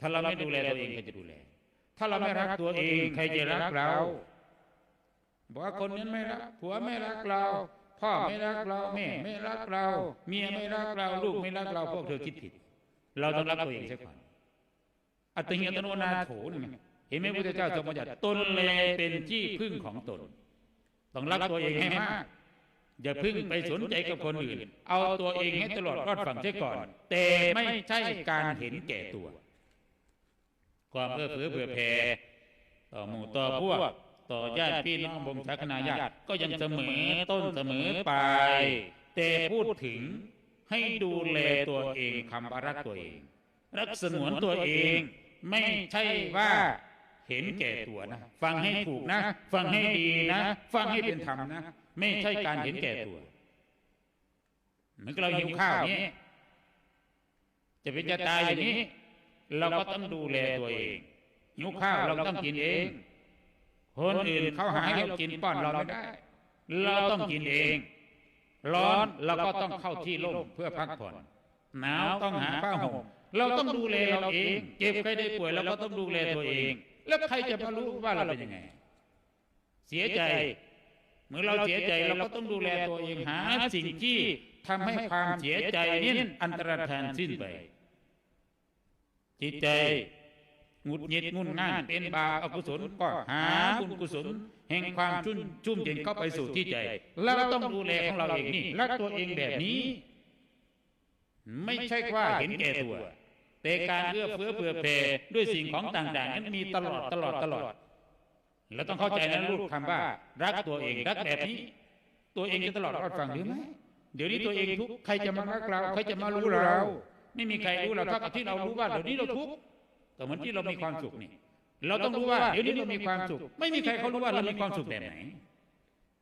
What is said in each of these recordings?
ถ้าเราไม่ดูแลตัวเองใครจะดูแล ถ้าเราไม่รักตัวเองใครจะรักเราบอกว่าคนนั้นไม่รักผัวไม่รักเรา พ่อไม่รักเราแม่ไม่รักเรา เมียไม่รักเรา ลูกไม่รักเราพวกเธอคิดผิด เราต้องรักตัวเองเสียก่อนอัตหิอัตโนนาโถนี่ไงเห็นไหมพระพุทธเจ้าทรงบัญญัติตนแลเป็นที่พึ่งของตน ต้องรักตัวเองให้มากอย่าพึ่งไปสนใจกับคนอื่น เอาตัวเองให้ตลอดรอดฝั่งเสียก่อน แต่ไม่ใช่การเห็นแก่ตัว ความเอื้อเฟื้อเผื่อแผ่ต่อหมู่ต่อพวก ต่อญาติพี่น้องบงชาคณาญาติก็ยังเสมอต้นเสมอไปแต่พูดถึงให้ดูแลตัวเองคำว่ารักตัวเอง รักสงวนตัวเอง ไม่ใช่ว่าเห็นแก่ตัวนะ ฟังให้ถูกนะ ฟังให้ดีนะ ฟังให้เป็นธรรมนะ ไม่ใช่การเห็นแก่ตัวเหมือนเราหิวข้าวนี้จะเป็นจะตายอย่างนี้ เราก็ต้องดูแลตัวเองหิวข้าวเราต้องกินเอง คนอื่นเขาหาให้เรากินป้อนเราไม่ได้ เราต้องกินเอง ร้อนเราก็ต้องเข้าที่ร่มเพื่อพักผ่อน หนาวต้องหาผ้าห่มเราต้องดูแลเราเอง เจ็บใครได้ป่วยเราก็ต้องดูแลตัวเอง แล้วใครจะมารู้ว่าเราเป็นยังไง เสียใจ เมื่อเราเสียใจเราก็ต้องดูแลตัวเองหาสิ่งที่ทำให้ความเสียใจนี้อันตรธานสิ้นไป จิตใจหงุดหงิดงุนง่านเป็นบาปอกุศลก็หาบุญกุศล แห่งความชุ่มชุ่มเย็นเข้าไปสู่ที่ใจ แล้วเราต้องดูแลของเราเองนี่รักตัวเองแบบนี้ ไม่ใช่ว่าเห็นแก่ตัวแต่การเอื้อเฟื้อเผื่อแผ่ด้วยสิ่งของต่างๆนั้นมีตลอดตลอดตลอดแล้วต้องเข้าใจนะลูกคำว่า รักตัวเองรักแบบนี้ ตัวเองจะตลอดรอดฟังหรือไม่เดี๋ยวนี้ตัวเองทุกใครจะมารักเราใครจะมารู้เรา ไม่มีใครรู้เราเท่ากับที่เรารู้ว่าเดี๋ยวนี้เราทุกข์ก็เหมือนที่เรามีความสุขนี่ เราต้องรู้ว่าเดี๋ยวนี้เรามีความสุข ไม่มีใครเขารู้ว่าเรามีความสุขแบบไหน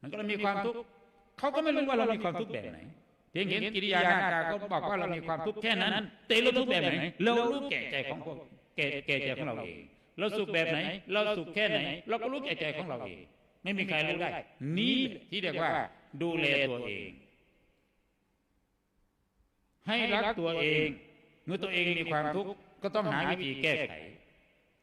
มันก็เรามีความทุกข์เขาก็ไม่รู้ว่าเรามีความทุกข์แบบไหนเพียงเห็นกิริยาหน้าตาเขาบอกว่าเรามีความทุกข์แค่นั้นแต่เราทุกข์แบบไหนเรารู้แก่ใจของพวกแก่แก่ใจของเราเองเราสุขแบบไหน เราสุขแค่ไหน เราก็รู้แก่ใจของเราเองไม่มีใครรู้ได้ นี่ที่เรียกว่า ดูแลตัวเอง ให้รักตัวเอง เมื่อตัวเองมีความทุกข์ก็ต้องหาวิธีแก้ไข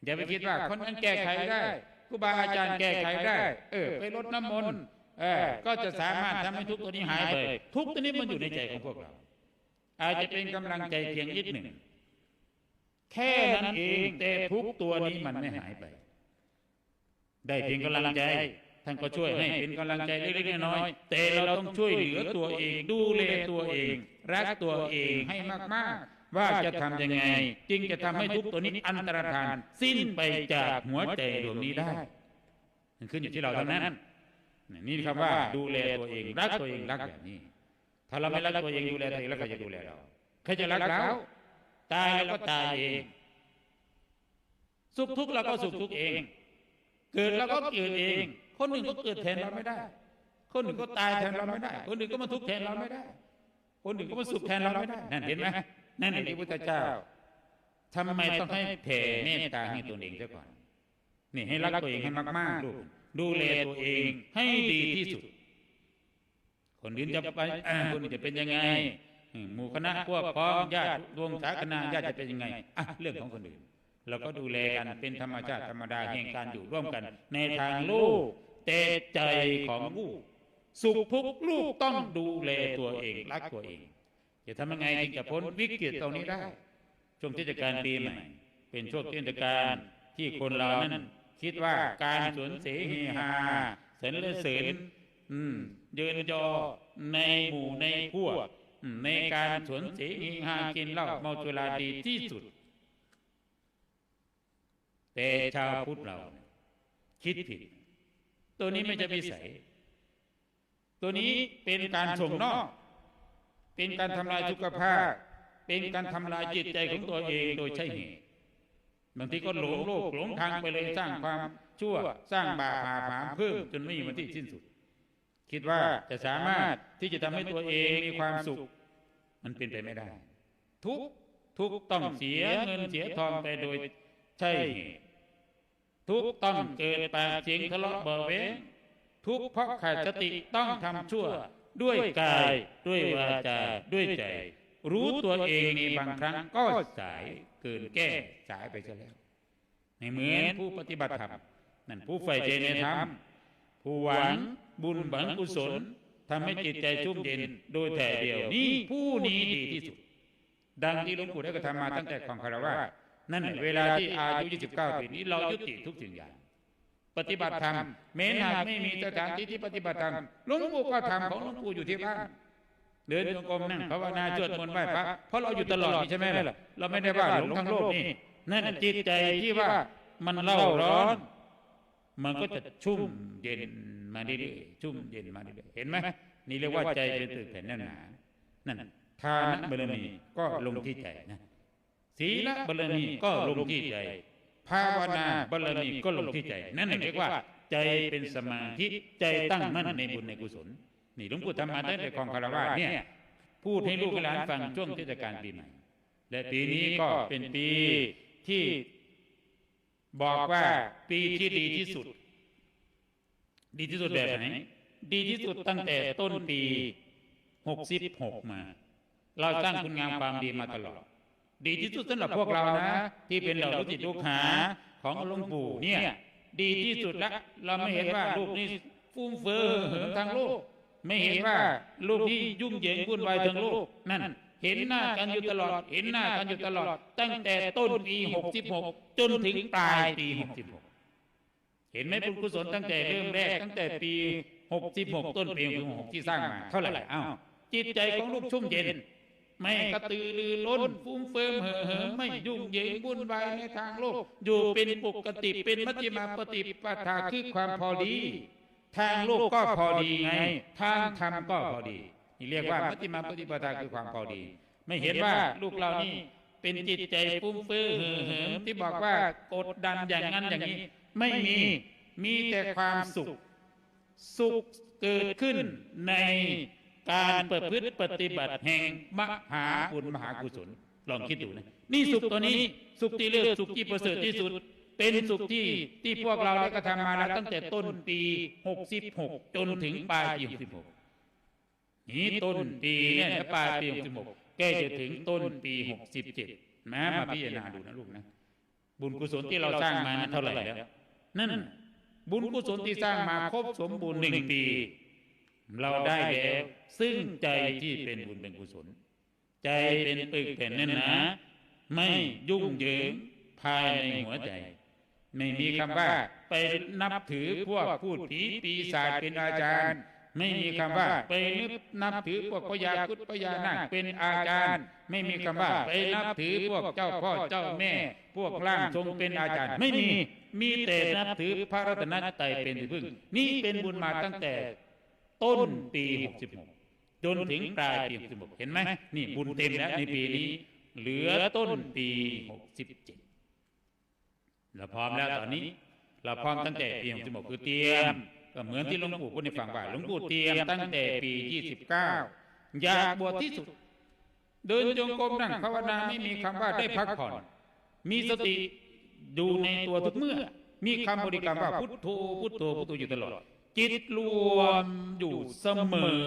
อย่าไปคิดว่าคนนั้นแก้ไขได้ครูบาอาจารย์แก้ไขได้ เออ ไปลดน้ำมนต์เออ ก็จะสามารถทำให้ทุกตัวนี้หายไป ทุกตัวนี้มันอยู่ในใจของพวกเรา อาจจะเป็นกำลังใจเพียงนิดหนึ่ง แค่นั้นเองแต่ทุกตัวนี้มันไม่หายไป ได้เพียงกำลังใจท่านก็ช่วยให้เป็นกำลังใจเล็กๆน้อยๆแต่เราต้องช่วยเหลือตัวเอง ดูแลตัวเอง รักตัวเองให้มากๆ ว่าจะทำยังไง จึงจะทำให้ทุกตัวนี้อันตรธาน สิ้นไปจากหัวใจดวงนี้ได้มันขึ้นอยู่ที่เราเท่านั้นนี่คำว่าดูแลตัวเองรักตัวเองรักแบบนี้ ถ้าเราไม่รักตัวเองดูแลตัวเองแล้วใครจะดูแลเราใครจะรักเราตายเราก็ตายเอง สุขทุกข์เราก็สุขทุกข์เอง เกิดเราก็เกิดเอง คนหนึ่งก็เกิดแทนเราไม่ได้ คนหนึ่งก็ตายแทนเราไม่ได้ คนหนึ่งก็มาทุกข์แทนเราไม่ได้ คนหนึ่งก็มาสุขแทนเราไม่ได้นั่นเห็นไหม นั่นเองที่พุทธเจ้าทำไมต้องให้แผ่เมตตาให้ตัวเองซะก่อน นี่ให้รักตัวเองให้มากๆลูกดูแลตัวเองให้ดีที่สุด คนอื่นจะไปอ่าคนอื่นจะเป็นยังไงอืมหมู่คณะพวกพ้องญาติวงศาคณะญาติจะเป็นยังไงอะเรื่องของคนอื่นเราก็ดูแลกันเป็นธรรมชาติธรรมดาแห่งการอยู่ร่วมกัน ในทางลูกแต่ใจของลูกสุขทุกข์ลูกต้องดูแลตัวเองรักตัวเอง จะทำยังไงถึงจะพ้นวิกฤตตรงนี้ได้ ช่วงเทศกาลปีใหม่เป็นช่วงเทศกาลที่คนเรานั้น คิดว่าการสวนเสเฮฮาเสนเสริญอืมเยินยอในหมู่ในพวกในการสวนเสเฮฮากินเหล้าเมาสุราดีที่สุด แต่ชาวพุทธเรา คิดผิด ตัวนี้ไม่ใช่วิสัย ตัวนี้เป็นการส่งนอก เป็นการทำลายสุขภาพ เป็นการทำลายจิตใจของตัวเองโดยใช่เหตุบางทีก็หลงโลกหลงทางไปเลยสร้างความชั่วสร้างบาปหาผามเพิ่มจนไม่มีวันที่สิ้นสุด คิดว่าจะสามารถที่จะทำให้ตัวเองมีความสุข มันเป็นไปไม่ได้ ทุกทุกต้องเสียเงินเสียทองไปโดยใช่เหตุทุกต้องเกิดปากเสียงทะเลาะเบาะแว้งทุกเพราะขาดสติต้องทำชั่ว ด้วยกาย ด้วยวาจา ด้วยใจ รู้ตัวเองในบางครั้งก็สายเกินแก้สายไปซะแล้วไม่เหมือนผู้ปฏิบัติธรรมนั่นผู้ใฝ่ใจในธรรมผู้หวังบุญหวังกุศลทำให้จิตใจชุ่มเย็นโดยแต่เดียวนี่ผู้นี้ดีที่สุด ดังที่หลวงปู่ได้กระทำมาตั้งแต่ของคารวะนั่นแหละเวลาที่อายุ 29 ปีนี้เรายุติทุกสิ่งอย่าง ปฏิบัติธรรมแม้หากไม่มีสถานที่ที่ปฏิบัติธรรมหลวงปู่ก็ทำของหลวงปู่อยู่ที่บ้านเดินจงกรมนั่งภาวนาสวดมนต์ไหว้พระเพราะเราอยู่ตลอดนี่ใช่ไหมล่ะเราไม่ได้ว่าหลงทั้งโลกนี่นั่นจิตใจที่ว่ามันเล่าร้อน มันก็จะชุ่มเย็นมาเรื่อยๆชุ่มเย็นมาเรื่อยๆเห็นไหมนี่เรียกว่าใจเป็นตึกแผ่นแน่นหนานั่นทานบารมีก็ลงที่ใจนะศีลบารมีก็ลงที่ใจ ภาวนาบารมีก็ลงที่ใจ นั่นเรียกว่า ใจเป็นสมาธิใจตั้งมั่นในบุญในกุศล นี่หลวงปู่ทำมาตั้งแต่ของคารวะเนี่ยพูดให้ลูกหลานฟังช่วงเทศกาลปีใหม่ และปีนี้ก็เป็นปีที่บอกว่าปีที่ดีที่สุด ดีที่สุดแบบไหน ดีที่สุดตั้งแต่ต้นปีหกสิบหกมา เราสร้างคุณงามความดีมาตลอด ดีที่สุดสำหรับพวกเรานะ ที่เป็นเหล่าลูกศิษย์ลูกหาของหลวงปู่เนี่ย ดีที่สุดแล้วเราไม่เห็นว่าลูกนี้ฟุ่มเฟือยเหิมทางโลก ไม่เห็นว่าลูกนี้ยุ่งเหยิงวุ่นวายทางโลกนั่นเห็นหน้ากันอยู่ตลอด เห็นหน้ากันอยู่ตลอด ตั้งแต่ต้นปี66จนถึงปลายปี66เห็นไหมบุญกุศลตั้งแต่เริ่มแรกตั้งแต่ปี66ต้นปี66ที่สร้างมาเท่าไหร่อ้าวจิตใจของลูกชุ่มเย็น ไม่กระตือรือร้นฟุ้งเฟิมเห่อเหิมไม่ยุ่งเหยิงวุ่นวายในทางโลก อยู่เป็นปกติเป็นมัชฌิมาปฏิปทาคือความพอดี ทางโลกก็พอดีไง ทางธรรมก็พอดี นี่เรียกว่ามัชฌิมาปฏิปทาคือความพอดี ไม่เห็นว่าลูกเรานี่เป็นจิตใจฟุ้งเฟ้อเห่อเหิมที่บอกว่ากดดันอย่างนั้นอย่างนี้ ไม่มีมีแต่ความสุข สุขเกิดขึ้นใน การประพฤติปฏิบัติแห่งมหาบุญมหากุศลลองคิดดูนะนี่สุขตัวนี้สุขที่เลือกสุขที่ประเสริฐที่สุด เป็นสุขที่ที่พวกเราได้กระทำมาแล้วตั้งแต่ต้นปี 66 จนถึงปลายปี66นี่ต้นปีเนี่ยปลายปี 66แกจะถึงต้นปี 67แม้มาพิจารณาดูนะลูกนะ บุญกุศลที่เราสร้างมานั้นเท่าไหร่แล้วนั่นบุญกุศลที่สร้างมาครบสมบูรณ์หนึ่งปี เราได้แล้ว ซึ่งใจที่เป็นบุญเป็นกุศล ใจเป็นปึกแผ่นแน่นนาไม่ยุ่งเหยิงภายในหัวใจ ไม่มีคำว่า ไปนับถือพวกพูดผีปีศาจเป็นอาจารย์ ไม่มีคำว่า ไปนึกนับถือพวกพญาคุดพญานาคเป็นอาจารย์ ไม่มีคำว่า ไปนับถือพวกเจ้าพ่อเจ้าแม่ พวกร่างทรงเป็นอาจารย์ ไม่มีมีแต่นับถือพระรัตนตรัยเป็นที่พึ่ง นี่เป็นบุญมาตั้งแต่ ต้นปี66จนถึงปลายปี66เห็นไหมนี่บุญเต็มแล้วในปีนี้ เหลือต้นปี67เราพร้อมแล้วตอนนี้ เราพร้อมตั้งแต่ปี66คือเตรียมก็เหมือนที่หลวงปู่พูดให้ฟังว่าหลวงปู่เตรียมตั้งแต่ปี29อยากบวชที่สุด เดินจงกรมนั่งภาวนาไม่มีคำว่าได้พักผ่อน มีสติดูในตัวทุกเมื่อ มีคำบริกรรมว่าพุทโธพุทโธพุทโธอยู่ตลอด จิตรวมอยู่เสมอ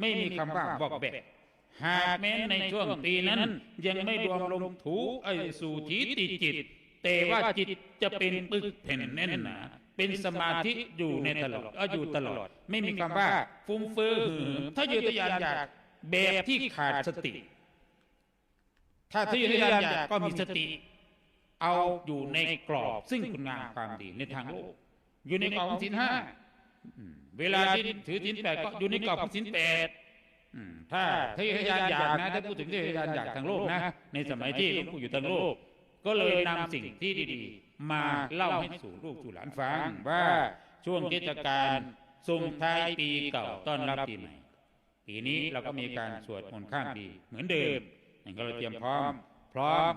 ไม่มีคำว่าบอกแบกหากแม้ในช่วงปีนั้นยังไม่รวมลงถูไอสู่ทีติจิต แต่ว่าจิตจะเป็นปึกแผ่นแน่นหนาเป็นสมาธิอยู่ในตลอดเอาอยู่ตลอด ไม่มีคำว่า ฟุ้งเฟ้อหือถ้าอยู่ทยานอยากแบบที่ขาดสติ ถ้าทะเยอทะยานอยากก็มีสติ เอาอยู่ในกรอบซึ่งคุณงามความดีในทางโลก อยู่ในกรอบของศีลห้า เวลาที่ถือศีลแปดก็อยู่ในกรอบของศีลแปดถ้าทะเยอทยานอยากนะถ้าพูดถึงทะเยอทยานอยากทางโลกนะ ในสมัยที่หลวงปู่อยู่ทางโลก ก็เลยนำสิ่งที่ดีๆ มาเล่าให้สู่ลูกสู่หลานฟังว่าช่วงเทศกาลส่งท้ายปีเก่าต้อนรับปีใหม่ปีนี้เราก็มีการสวดมนต์ข้ามปีเหมือนเดิมอย่างเราเตรียมพร้อม พร้อม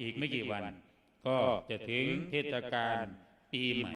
อีกไม่กี่วัน ก็จะถึงเทศกาลปีใหม่